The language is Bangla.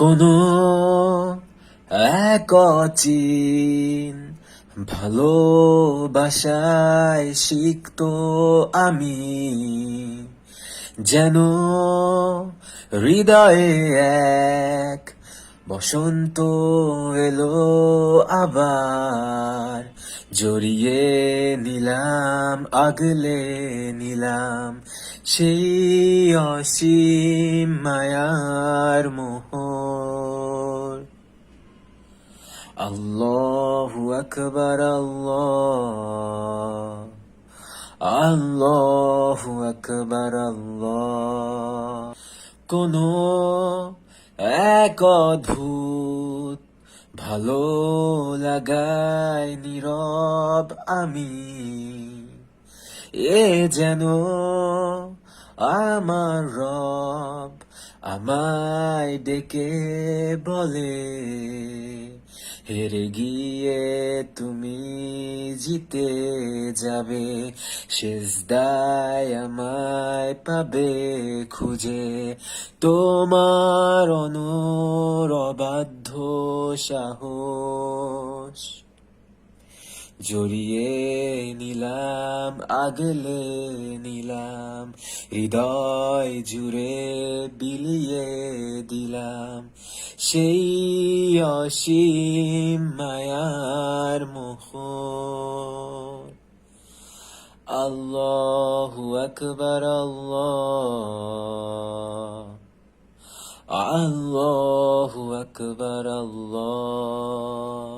কোনো এক অচিন ভালোবাসায় শিখত আমি যেন হৃদয়ে এক বসন্ত এলো আবার। জড়িয়ে নিলাম, আগলে নিলাম সেই অসীম মায়ার মোহর আল্লাহু আকবার আল্লাহ আল্লাহু আকবার আল্লাহ কোন এক অদ্ভুত ভালো লাগায় নীরব আমি। এ যেন আমার রব আমায় ডেকে বলে। হেরে গিয়ে তুমি জিতে যাবে শেষদায় আমায় পাবে খুঁজে। তোমার অনুরবাধ্য সাহস। জড়িয়ে নিলাম, আগলে নিলাম, হৃদয় জুড়ে বিলিয়ে দিলাম। সেই অসীম মায়ার মোহ আল্লাহু আকবার, আল্লাহ। আল্লাহু আকবার, আল্লাহ।